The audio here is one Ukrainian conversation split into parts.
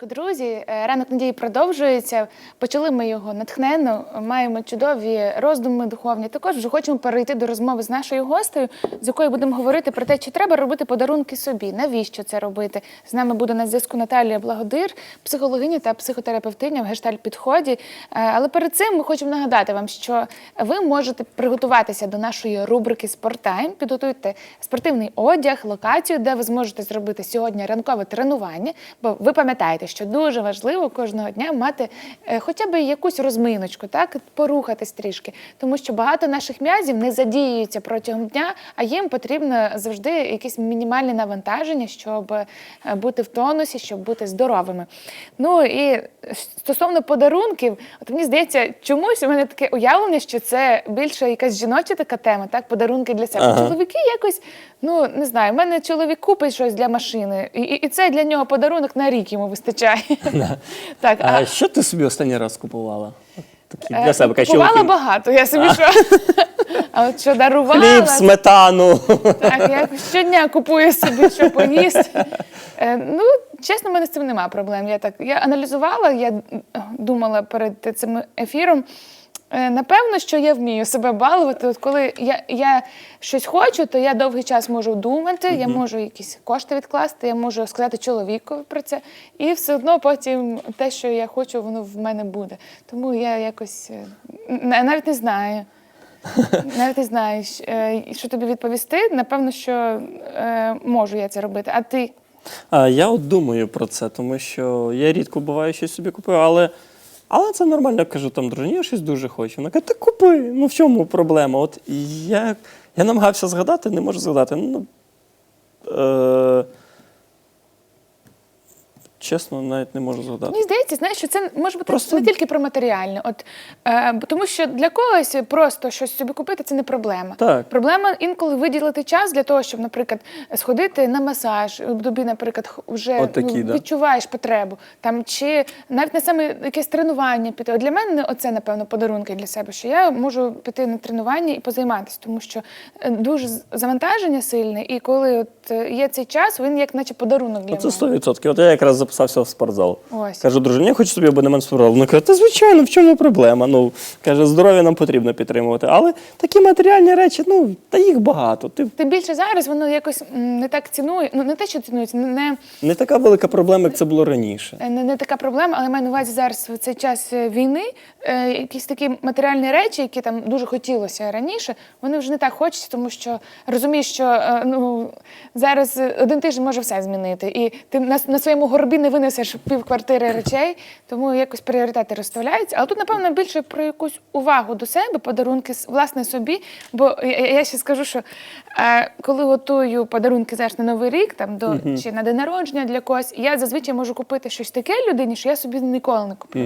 Раночку, друзі. Е, Ранок надії продовжується. Почали ми його натхненно. Маємо чудові роздуми духовні. Також вже хочемо перейти до розмови з нашою гостею, з якою будемо говорити про те, чи треба робити подарунки собі, навіщо це робити. З нами буде на зв'язку Наталія Благодир, психологиня та психотерапевтиня в гештальт підході. Е, Але перед цим ми хочемо нагадати вам, що ви можете приготуватися до нашої рубрики Спорттайм. Підготуйте спортивний одяг, локацію, де ви зможете зробити сьогодні ранкове тренування. Бо ви пам'ятаєте, що дуже важливо кожного дня мати е, хоча б якусь розминочку, так порухатись трішки, тому що багато наших м'язів не задіюються протягом дня, а їм потрібно завжди якесь мінімальне навантаження, щоб е, бути в тонусі, щоб бути здоровими. Ну і стосовно подарунків, от мені здається, чомусь у мене таке уявлення, що це більше якась жіноча така тема, так, подарунки для себе. Ага. Чоловіки якось, ну не знаю, в мене чоловік купить щось для машини, і, і це для нього подарунок на рік йому вистачає. Так, А що ти собі останній раз купувала? Такі для е, себе купувала чоловіки. багато, я собі що. А от що дарувала, Хліб, сметану. так, я щодня купую собі, що поїсти. Е, Ну, чесно, в мене з цим немає проблем. Я так я аналізувала, я думала перед цим ефіром. Е, Напевно, що я вмію себе балувати. От коли я, я щось хочу, то я довгий час можу думати, я можу якісь кошти відкласти, я можу сказати чоловікові про це, і все одно потім те, що я хочу, воно в мене буде. Тому я якось е, навіть не знаю. Навіть не знаю, е, що тобі відповісти. Напевно, що можу я це робити. А ти? Я от думаю про це, тому що я рідко буваю щось собі купую, але, але це нормально. Я кажу, там, дружині, я щось дуже хочу. Вона каже, та купи, ну в чому проблема? От я, я намагався згадати, не можу згадати. Ну, е, чесно, навіть не можу згадати. Мені здається, знаєш, що це може бути Просто- не тільки про матеріальне. От, е, тому що для когось просто щось собі купити це не проблема. Так. Проблема інколи виділити час для того, щоб, наприклад, сходити на масаж. Тобі, наприклад, вже От такі, ну, да. відчуваєш потребу. Там, чи навіть на саме якесь тренування піти. От для мене оце, напевно, подарунки для себе, що я можу піти на тренування і позайматися, тому що е, дуже завантаження сильне, і коли от е, є цей час, він як наче подарунок для мене. 100%. От я якраз записався в спортзал. Ось. Кажу, дружині, я хочу собі абонемент в спортзал. Вона каже, та звичайно, в чому проблема? Ну, каже, здоров'я нам потрібно підтримувати. Але такі матеріальні речі, ну, та їх багато. Ти Тим більше зараз воно якось м, не так цінує. Ну не те, що цінується, не, не така велика проблема, як це було раніше. не, не така проблема, але маю на увазі зараз в цей час е, війни е, якісь такі матеріальні речі, які там дуже хотілося раніше, вони вже не так хочеться, тому що розумієш, що е, ну зараз е, один тиждень може все змінити, і ти на, на своєму горбі не винесеш пів квартири речей, тому якось пріоритети розставляються. Але тут, напевно, більше про якусь увагу до себе, подарунки власне собі. Бо я, ще скажу, що е, коли готую подарунки знаєш, на новий рік, там до чи на день народження для когось, я зазвичай можу купити щось таке людині, що я собі ніколи не куплю.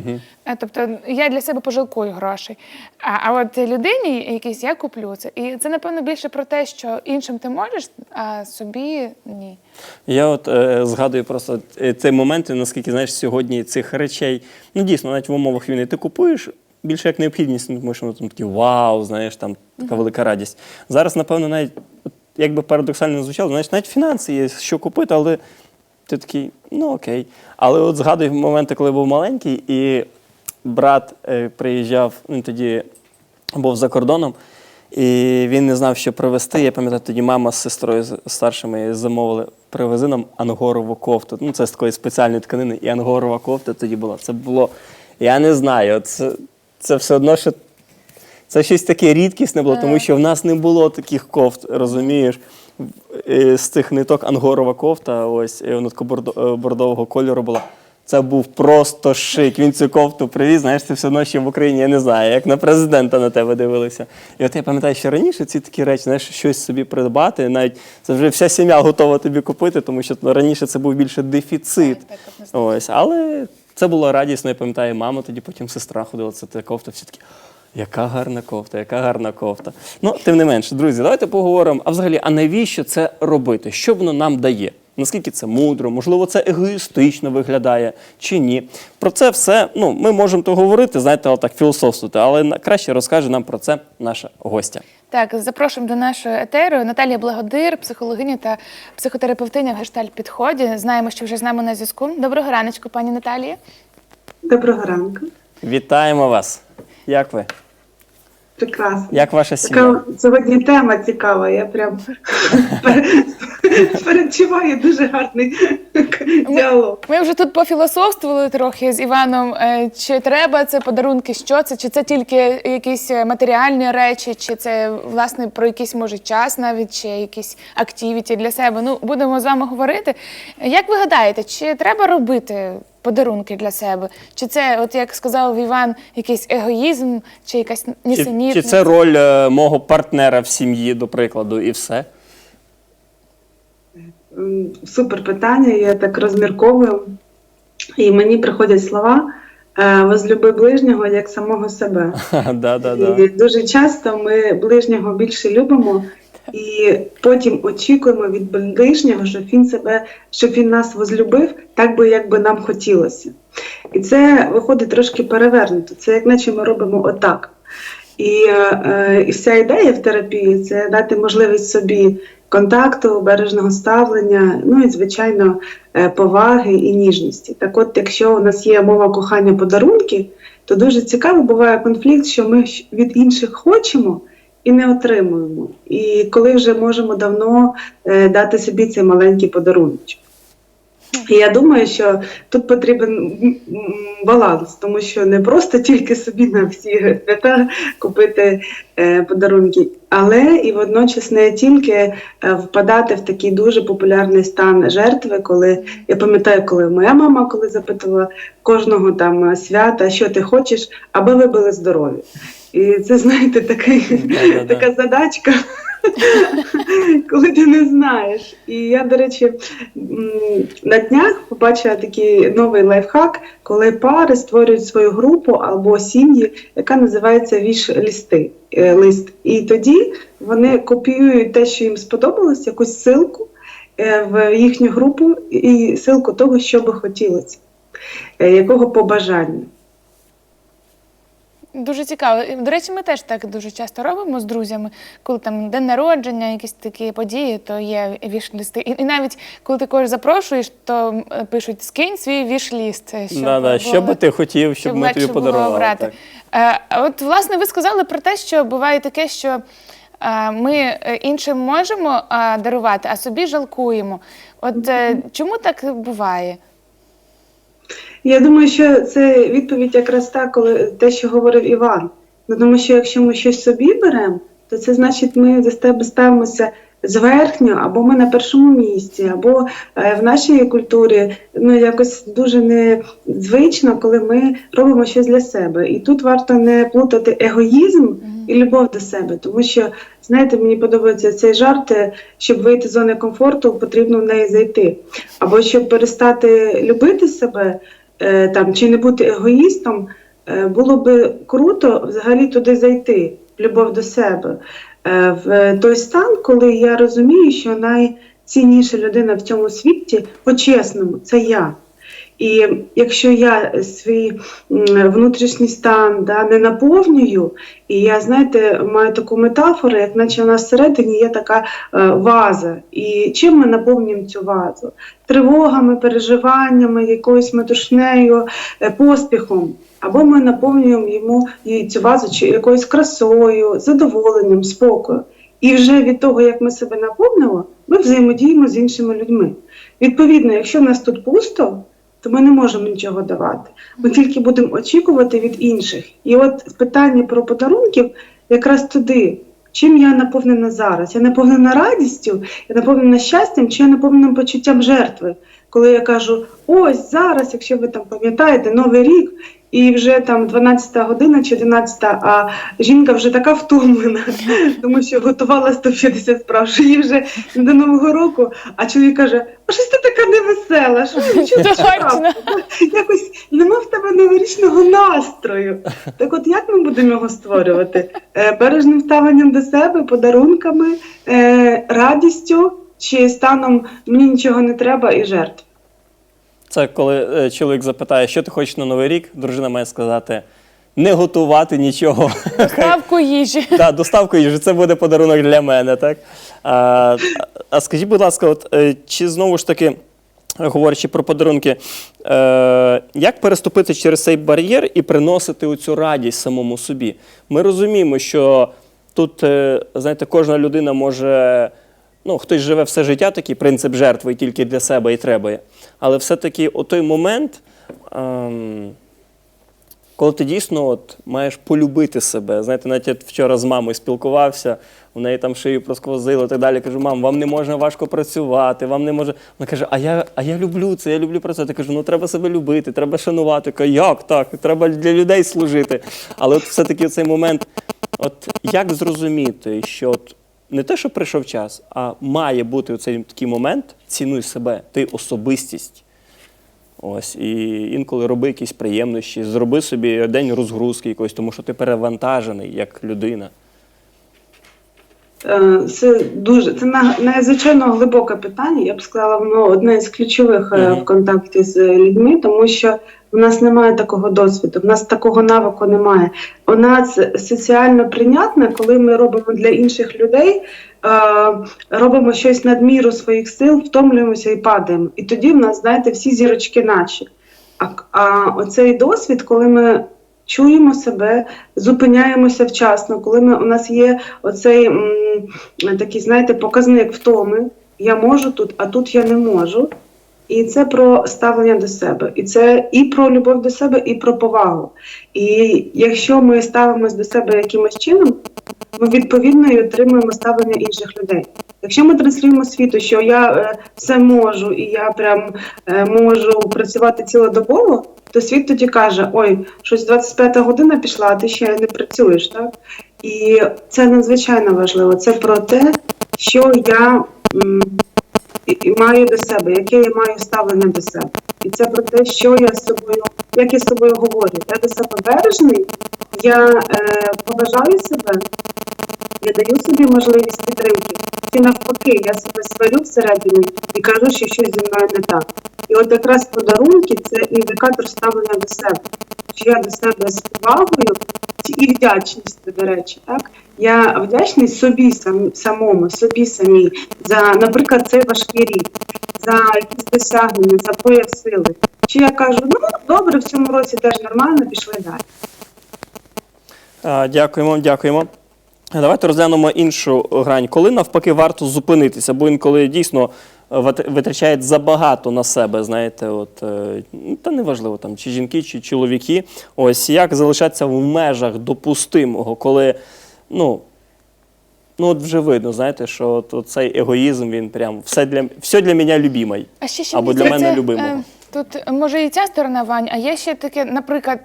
Е, Тобто я для себе пожалкую грошей. А, а от людині якісь я куплю це. І це, напевно, більше про те, що іншим ти можеш, а собі ні. Я от е, згадую просто е, цей момент, наскільки знаєш, сьогодні цих речей, ну дійсно, навіть в умовах війни ти купуєш більше як необхідність, ну, тому що там такі вау, знаєш, там така велика радість. Зараз, напевно, навіть як би парадоксально не звучало, знаєш, навіть фінанси є, що купити, але ти такий, ну окей. Але от згадую моменти, коли був маленький, і брат е, приїжджав, він тоді був за кордоном, і він не знав, що привезти. Я пам'ятаю, тоді мама з сестрою з- старшими замовили, привези нам ангорову кофту. Ну, це з такої спеціальної тканини, і ангорова кофта тоді була. Це було, я не знаю, це, це все одно, що це щось таке рідкісне було, тому що в нас не було таких кофт, розумієш? Е, З цих ниток ангорова кофта, ось вона такого е, бордового кольору була. Це був просто шик. Він цю кофту привіз, знаєш, це все одно ще в Україні, я не знаю, як на президента на тебе дивилися. І от я пам'ятаю, що раніше ці такі речі, знаєш, щось собі придбати, навіть це вже вся сім'я готова тобі купити, тому що раніше це був більше дефіцит. Ось, але це було радісно, я пам'ятаю, мама тоді потім сестра ходила, це та кофта, всі такі. Яка гарна кофта, яка гарна кофта. Ну, тим не менше, друзі, давайте поговоримо. А взагалі, а навіщо це робити? Що воно нам дає? Наскільки це мудро, можливо, це егоїстично виглядає чи ні. Про це все ну, ми можемо то говорити, знаєте, отак філософствувати, але краще розкаже нам про це наша гостя. Так, запрошуємо до нашого етеру Наталія Благодир, психологиня та психотерапевтиня в гештальт підході. Знаємо, що вже з нами на зв'язку. Доброго раночку, пані Наталія. Доброго ранку. Вітаємо вас! Як ви? Прекрасно. Як ваша сім'я? Така сьогодні тема цікава. Я прям пер- передчуваю дуже гарний діалог. Ми вже тут пофілософствували трохи з Іваном. е, Чи треба це подарунки? Що це? Чи це тільки якісь матеріальні речі, чи це власне про якийсь може час, навіть чи якісь активіті для себе? Ну будемо з вами говорити. Як ви гадаєте, чи треба робити подарунки для себе? Чи це, от як сказав Іван, якийсь егоїзм, чи якась Чи, нісенітність? чи це роль е, мого партнера в сім'ї, до прикладу, і все? М, Супер питання, я так розмірковую. І мені приходять слова е, возлюби ближнього як самого себе. да, да, да. І дуже часто ми ближнього більше любимо і потім очікуємо від ближнього, щоб він себе, щоб він нас возлюбив, так би як би нам хотілося. І це виходить трошки перевернуто. Це як наче ми робимо отак. І, е, і вся ідея в терапії це дати можливість собі контакту, бережного ставлення, ну і звичайно е, поваги і ніжності. Так, от, якщо у нас є мова кохання подарунки, то дуже цікаво буває конфлікт, що ми від інших хочемо і не отримуємо. І коли вже можемо давно е, дати собі цей маленький подарунок. І я думаю, що тут потрібен баланс, тому що не просто тільки собі на всі свята купити е, подарунки, але і водночас не тільки е, впадати в такий дуже популярний стан жертви, коли я пам'ятаю, коли моя мама коли запитувала кожного там свята, що ти хочеш, аби ви були здорові. І це, знаєте, такий, така задачка, коли ти не знаєш. І я, до речі, на днях побачила такий новий лайфхак, коли пари створюють свою групу або сім'ї, яка називається віш-лісти. е, Лист. І тоді вони копіюють те, що їм сподобалось, якусь ссылку е, в їхню групу і ссылку того, що би хотілося, е, якого побажання. Дуже цікаво. І, До речі, ми теж так дуже часто робимо з друзями, коли там день народження, якісь такі події, то є віш-листи. І, і навіть коли ти когось запрошуєш, то пишуть скинь свій віш-ліст. е, щоб Да, да. було Що би ти хотів, щоб щоб ми тобі подарували? Так. Е, а От, власне, ви сказали про те, що буває таке, що е, ми іншим можемо дарувати, а собі жалкуємо. От чому так буває? Я думаю, що це відповідь якраз та, коли те, що говорив Іван. Ну, тому що якщо ми щось собі беремо, то це значить, ми за тебе ставимося зверхньо, або ми на першому місці, або е, в нашій культурі ну якось дуже незвично, коли ми робимо щось для себе. І тут варто не плутати егоїзм і любов до себе, тому що знаєте, мені подобається цей жарт, е, щоб вийти з зони комфорту, потрібно в неї зайти. Або щоб перестати любити себе е, там чи не бути егоїстом, е, було би круто взагалі туди зайти, любов до себе, в той стан, коли я розумію, що найцінніша людина в цьому світі по-чесному це я. І якщо я свій внутрішній стан да, не наповнюю, і я, знаєте, маю таку метафору, як наче у нас всередині є така е, ваза. І чим ми наповнюємо цю вазу? Тривогами, переживаннями, якоюсь метушнею, е, поспіхом. Або ми наповнюємо йому цю вазу чи якоюсь красою, задоволенням, спокою. І вже від того, як ми себе наповнимо, ми взаємодіємо з іншими людьми. Відповідно, якщо в нас тут пусто, то ми не можемо нічого давати. Ми тільки будемо очікувати від інших. І от питання про подарунків якраз туди. Чим я наповнена зараз? Я наповнена радістю, я наповнена щастям, чи я наповнена почуттям жертви? Коли я кажу, ось зараз, якщо ви там пам'ятаєте, новий рік, і вже там 12 година чи 11, а жінка вже така втомлена, тому що готувала 150 справ, що їй вже до Нового року, а чоловік каже, а щось ти така невесела, що ти Точно. якось нема в тебе новорічного настрою. Так от як ми будемо його створювати? Е, Бережним ставленням до себе, подарунками, е, радістю чи станом мені нічого не треба і жертв. Це коли е, чоловік запитає, що ти хочеш на Новий рік, дружина має сказати не готувати нічого. Ставку їжі. Так, доставку їжі, це буде подарунок для мене, так? А, а скажіть, будь ласка, от, е, чи знову ж таки, говорячи про подарунки, е, як переступити через цей бар'єр і приносити оцю радість самому собі? Ми розуміємо, що тут, е, знаєте, кожна людина може. Ну, хтось живе все життя, такий принцип жертви тільки для себе і треба. Але все-таки о той момент, ем, коли ти дійсно от, маєш полюбити себе. Знаєте, навіть я вчора з мамою спілкувався, у неї там шию просквозило і так далі. Кажу, мам, вам не можна важко працювати, вам не може. Вона каже, а я, а я люблю це, я люблю працювати. Я кажу, ну треба себе любити, треба шанувати. Я кажу, як так? Треба для людей служити. Але от все-таки цей момент, от як зрозуміти, що от не те, що прийшов час, а має бути цей такий момент, цінуй себе, ти особистість. Ось, і інколи роби якісь приємності, зроби собі день розгрузки якось, тому що ти перевантажений як людина. Е, Це дуже це надзвичайно глибоке питання. Я б сказала, воно одне з ключових е, Мгм. в контакті з людьми, тому що в нас немає такого досвіду, в нас такого навику немає. У нас соціально прийнятне, коли ми робимо для інших людей, робимо щось надміру своїх сил, втомлюємося і падаємо. І тоді в нас, знаєте, всі зірочки наші. А, а оцей досвід, коли ми чуємо себе, зупиняємося вчасно, коли ми, у нас є оцей м, такий, знаєте, показник втоми, я можу тут, а тут я не можу. І це про ставлення до себе. І це і про любов до себе, і про повагу. І якщо ми ставимось до себе якимось чином, ми відповідно і отримуємо ставлення інших людей. Якщо ми транслюємо світу, що я е, все можу і я прям е, можу працювати цілодобово, то світ тоді каже: ой, щось 25 година пішла, а ти ще не працюєш, так? І це надзвичайно важливо. Це про те, що я м, і- маю до себе, яке я маю ставлення до себе. І це про те, що я з собою, як я з собою говорю. Я до себе бережний, я е, поважаю себе, я даю собі можливість підтримки. Чи навпаки, я себе сварю всередині і кажу, що щось зі мною не так. І от якраз подарунки це індикатор ставлення до себе. Чи я до себе з повагою і вдячністю, до речі, так? Я вдячний собі сам, самому, собі самій за, наприклад, цей важкий рік, за якісь досягнення, за прояв сили. Чи я кажу, ну добре, в цьому році теж нормально, пішли далі. Дякуємо, дякуємо. Давайте розглянемо іншу грань. Коли навпаки варто зупинитися, бо інколи дійсно е, витрачають забагато на себе, знаєте, от е, ну, та неважливо там, чи жінки, чи чоловіки. Ось як залишатися в межах допустимого, коли ну. Ну, от вже видно, знаєте, що от, от цей егоїзм, він прям все для, все для мене любимий. А ще ще Або для мене здається, любимого. е, Тут може і ця сторона Вань, а є ще таке, наприклад,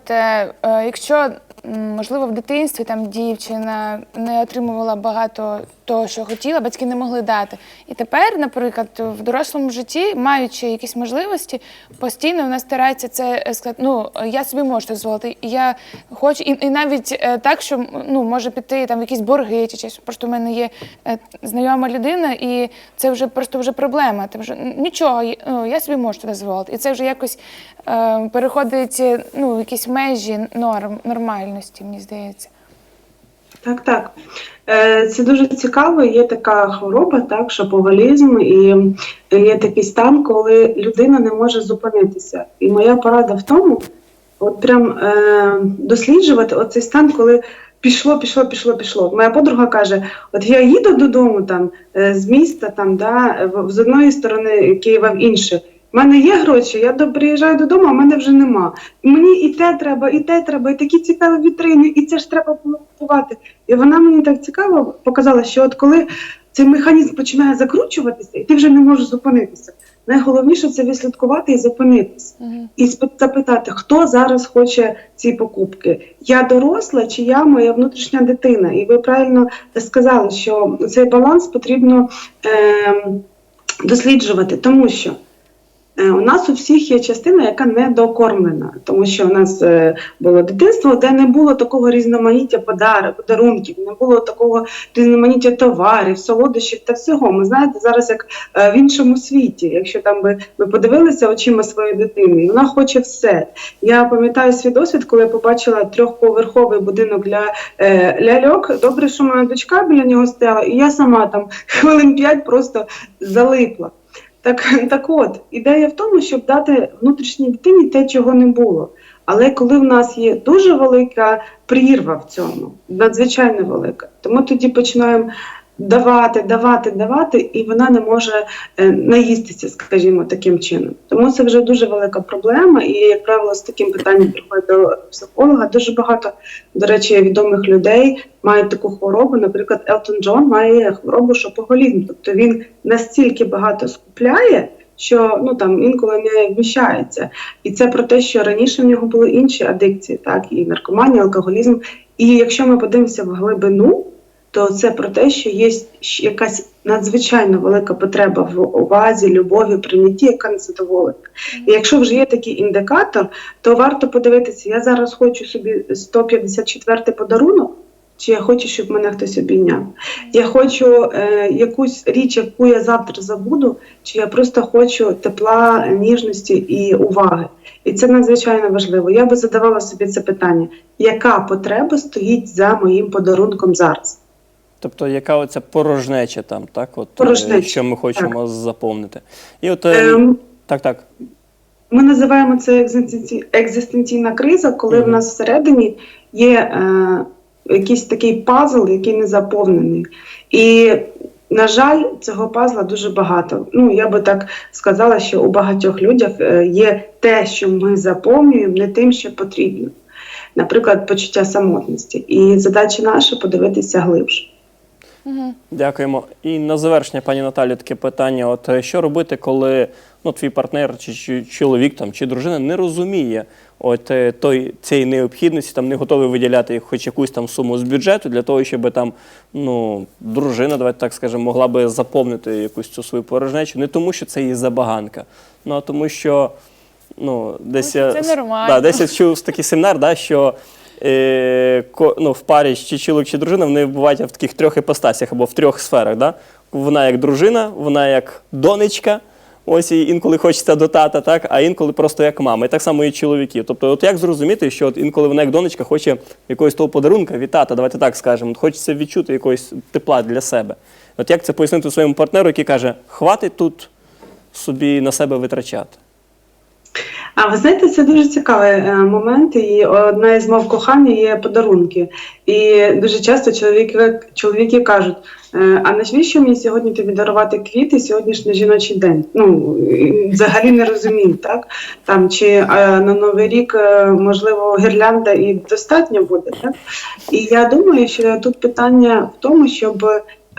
якщо можливо в дитинстві там дівчина не отримувала багато того, що хотіла, батьки не могли дати. І тепер, наприклад, в дорослому житті, маючи якісь можливості, постійно вона старається це е, сказати. Ну я собі можу дозволити. Я хочу, і, і навіть е, так, що ну може піти там в якісь борги чи щось. Просто в мене є е, знайома людина, і це вже просто вже проблема. Що н- нічого, ну, я собі можу дозволити. І це вже якось переходить е, ну, якісь межі норм, нормальності, мені здається. Так, так. Е, Це дуже цікаво. Є така хвороба, так, шаповалізм, і є такий стан, коли людина не може зупинитися. І моя порада в тому, от прям е, досліджувати оцей стан, коли пішло, пішло, пішло, пішло. Моя подруга каже: от я їду додому там е, з міста, там, да, з одної сторони Києва в інше. У мене є гроші, я приїжджаю додому, а в мене вже нема. Мені і те треба, і те треба, і такі цікаві вітрини, і це ж треба було купувати. І вона мені так цікаво показала, що от коли цей механізм починає закручуватися, і ти вже не можеш зупинитися. Найголовніше це відслідкувати і зупинитися. Мгм. І спи- запитати, хто зараз хоче ці покупки. Я доросла чи я моя внутрішня дитина? І ви правильно сказали, що цей баланс потрібно ем, досліджувати, тому що Е, У нас у всіх є частина, яка недокормлена, тому що у нас е, було дитинство, де не було такого різноманіття подарунків, не було такого різноманіття товарів, солодощів та всього. Ми знаєте, зараз як е, в іншому світі, якщо там би ви подивилися очима своєї дитини, вона хоче все. Я пам'ятаю свій досвід, коли я побачила трьохповерховий будинок для е, ляльок. Добре, що моя дочка біля нього стояла, і я сама там хвилин п'ять просто залипла. Так, так от, ідея в тому, щоб дати внутрішній дитині те, чого не було. Але коли в нас є дуже велика прірва в цьому, надзвичайно велика, то ми тоді починаємо давати, давати, давати, і вона не може е, наїстися, скажімо, таким чином. Тому це вже дуже велика проблема. І, як правило, з таким питанням приходить до психолога. Дуже багато, до речі, відомих людей мають таку хворобу. Наприклад, Елтон Джон має хворобу шопоголізм. Тобто він настільки багато скупляє. Що ну там інколи не вміщається, і це про те, що раніше в нього були інші адикції, так і наркоманія, алкоголізм. І якщо ми подивимося в глибину, то це про те, що є якась надзвичайно велика потреба в увазі, любові, прийнятті, яка не задоволена. І якщо вже є такий індикатор, то варто подивитися, я зараз хочу собі 154 подарунок. Чи я хочу, щоб мене хтось обійняв? Я хочу е, якусь річ, яку я завтра забуду, чи я просто хочу тепла, ніжності і уваги. І це надзвичайно важливо. Я би задавала собі це питання: яка потреба стоїть за моїм подарунком зараз? Тобто, яка оця порожнеча там, так? От, е, Порожнеча, що ми хочемо заповнити. І от, е, Ем, так, так. Ми називаємо це екзистенційна криза, коли в нас всередині є е, якийсь такий пазл, який не заповнений. І, на жаль, цього пазла дуже багато. Ну, я би так сказала, що у багатьох людях е, є те, що ми заповнюємо, не тим, що потрібно. Наприклад, почуття самотності. І задача наша подивитися глибше. Угу. Дякуємо. І на завершення, пані Наталі, таке питання: от е, що робити, коли ну, твій партнер, чи, чи чоловік там, чи дружина не розуміє от е, той цієї необхідності, там не готовий виділяти хоч якусь там суму з бюджету для того, щоб там ну, дружина, давайте так скажемо, могла би заповнити якусь цю свою порожнечу, не тому, що це її забаганка, ну а тому, що ну, десь я, це нормально. Да, десь я чув такий семінар, да, що ну, в парі чи чоловік, чи дружина, вони бувають в таких трьох іпостасях або в трьох сферах. Да? Вона як дружина, вона як донечка, ось і інколи хочеться до тата, так, а інколи просто як мама. І так само і чоловіків. Тобто, от як зрозуміти, що от інколи вона як донечка хоче якогось того подарунка від тата, давайте так скажемо, хочеться відчути якогось тепла для себе. От як це пояснити своєму партнеру, який каже, хватить тут собі на себе витрачати? А ви знаєте, це дуже цікавий е, момент, і одна із мов кохання є подарунки. І дуже часто чоловіки, чоловіки кажуть: е, а навіщо мені сьогодні тобі дарувати квіти сьогоднішній жіночий день? Ну взагалі не розумію, так? Там чи е, на Новий рік можливо гірлянда і достатньо буде, так? І я думаю, що тут питання в тому, щоб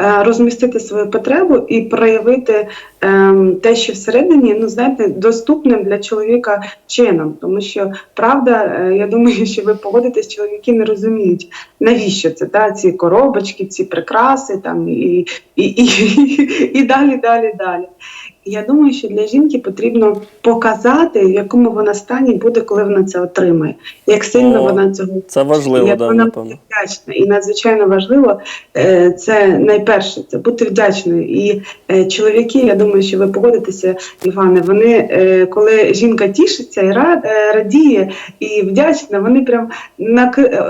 розмістити свою потребу і проявити ем, те, що всередині, ну знаєте, доступним для чоловіка чином. Тому що правда, е, я думаю, що ви погодитесь, чоловіки не розуміють, навіщо це та ці коробочки, ці прикраси, там і, і, і, і далі, далі, далі. І Я думаю, що для жінки потрібно показати, в якому вона стані буде, коли вона це отримає, як сильно О, вона цього Це важливо, як да, вона напевно. буде вдячна. І надзвичайно важливо е, це найперше це бути вдячною. І е, чоловіки, я думаю, що ви погодитеся, Іване. Вони е, коли жінка тішиться і рад, радіє і вдячна, вони прям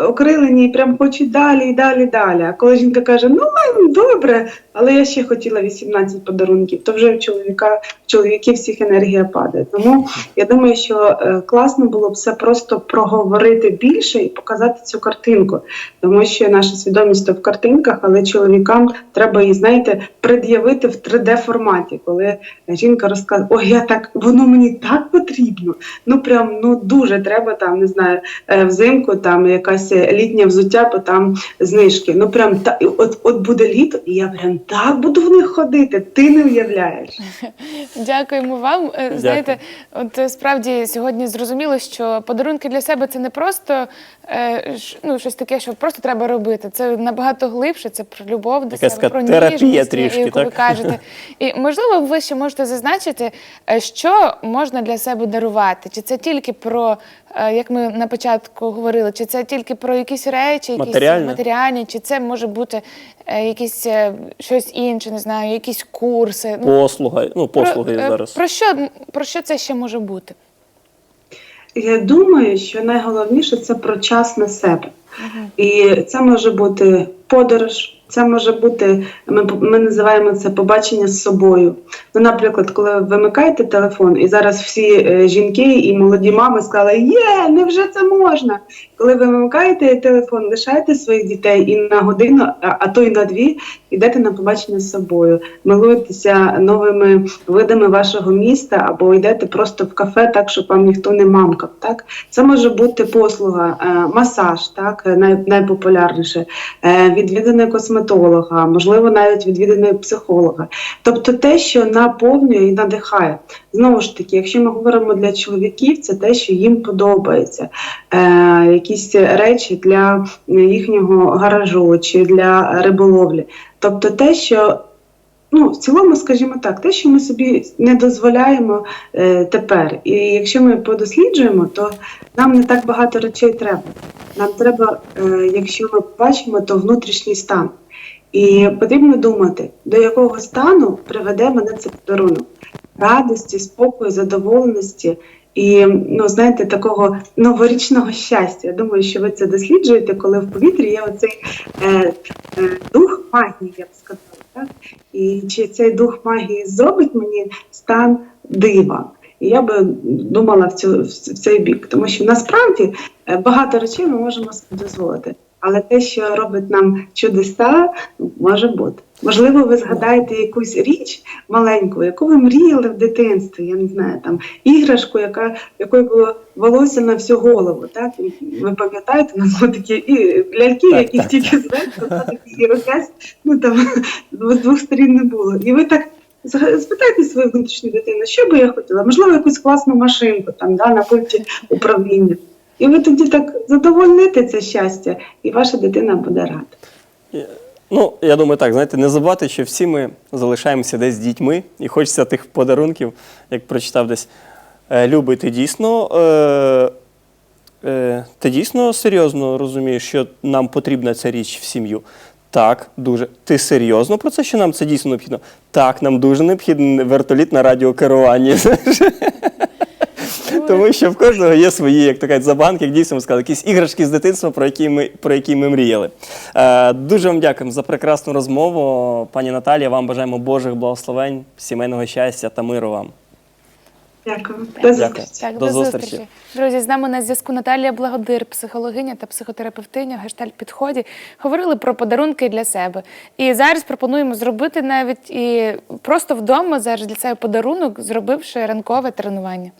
окрилені і прям хочуть далі і далі, далі. А коли жінка каже, ну добре, але я ще хотіла 18 подарунків, то вже в в чоловіків всіх енергія падає. Тому я думаю, що е, класно було б це просто проговорити більше і показати цю картинку, тому що наша свідомість то в картинках, але чоловікам треба її, знаєте, пред'явити в 3D форматі, коли жінка розказує, ой, я так воно мені так потрібно. Ну прям ну дуже треба там, не знаю, е, взимку там якась літнє взуття, бо там знижки. Ну прям та от, от буде літо, і я прям так буду в них ходити. Ти не уявляєш. Дякуємо вам. Дякую. Знаєте, от е, справді сьогодні зрозуміло, що подарунки для себе це не просто е, ну, щось таке, що просто. треба робити. Це набагато глибше, це про любов до Якась себе, про ніжність, трішки, яку ви кажете. І можливо, ви ще можете зазначити, е, що можна для себе дарувати. Чи це тільки про, е, як ми на початку говорили, чи це тільки про якісь речі, якісь матеріальні, матеріальні, чи це може бути е, якісь е, щось інше, не знаю, якісь курси. Ну, Послуга, ну, послуги про, е, зараз. Про що, про що це ще може бути? Я думаю, що найголовніше це про час на себе. І це може бути подорож, це може бути, ми, ми називаємо це побачення з собою. Ну, наприклад, коли ви вимикаєте телефон, і зараз всі е, жінки і молоді мами сказали, є, невже це можна? Коли ви вимикаєте телефон, лишаєте своїх дітей і на годину, а, а то й на дві, йдете на побачення з собою, милуєтеся новими видами вашого міста, або йдете просто в кафе, так щоб вам ніхто не мамкав. Так це може бути послуга, е, масаж, так е, най, найпопулярніше, е, відвідини косметолога, можливо, навіть відвідини психолога. Тобто те, що наповнює і надихає. Знову ж таки, якщо ми говоримо для чоловіків, це те, що їм подобається, е, якісь речі для їхнього гаражу чи для риболовлі. Тобто те, що ну, в цілому, скажімо так, те, що ми собі не дозволяємо е, тепер. І якщо ми подосліджуємо, то нам не так багато речей треба. Нам треба, е, якщо ми бачимо, то внутрішній стан. І потрібно думати, до якого стану приведе мене цей подарунок радості, спокою, задоволеності і, ну, знаєте, такого новорічного щастя. Я думаю, що ви це досліджуєте, коли в повітрі є оцей е, е, дух магії, я б сказала. Так? І чи цей дух магії зробить мені стан дива? І я би думала в, цю, в цей бік, тому що насправді е, багато речей ми можемо собі дозволити. Але те, що робить нам чудеса, може бути. Можливо, ви згадаєте якусь річ маленьку, яку ви мріяли в дитинстві, я не знаю, там іграшку, яка якої було волосся на всю голову. Так ви пам'ятаєте, у нас були такі і ляльки, Так, яких так, тільки зверху, та, такий ну там з двох сторін не було. І ви так. Спитайте свою внутрішню дитину, що би я хотіла? Можливо, якусь класну машинку там, да, на пульті управління. І ви тоді так задовольните це щастя, і ваша дитина буде рада. Ну, я думаю, так, знаєте, не забувати, що всі ми залишаємося десь з дітьми, і хочеться тих подарунків, як прочитав десь. Е, Любий, ти дійсно, е, е, ти дійсно серйозно розумієш, що нам потрібна ця річ в сім'ю? Так, дуже. Ти серйозно про це, що нам це дійсно необхідно? Так, нам дуже необхідний вертоліт на радіокеруванні. Тому що в кожного є свої, як то кажуть, забанки, як дійсно ви сказали, якісь іграшки з дитинства, про які ми, про які ми мріяли. Е, дуже вам дякуємо за прекрасну розмову. Пані Наталія, вам бажаємо Божих благословень, сімейного щастя та миру вам. Дякую. До зустрічі. Так, До до, зустрічі. зустрічі. Друзі, з нами на зв'язку Наталія Благодир, психологиня та психотерапевтиня в гештальт підході. Говорили про подарунки для себе. І зараз пропонуємо зробити навіть і просто вдома зараз для себе подарунок, зробивши ранкове тренування.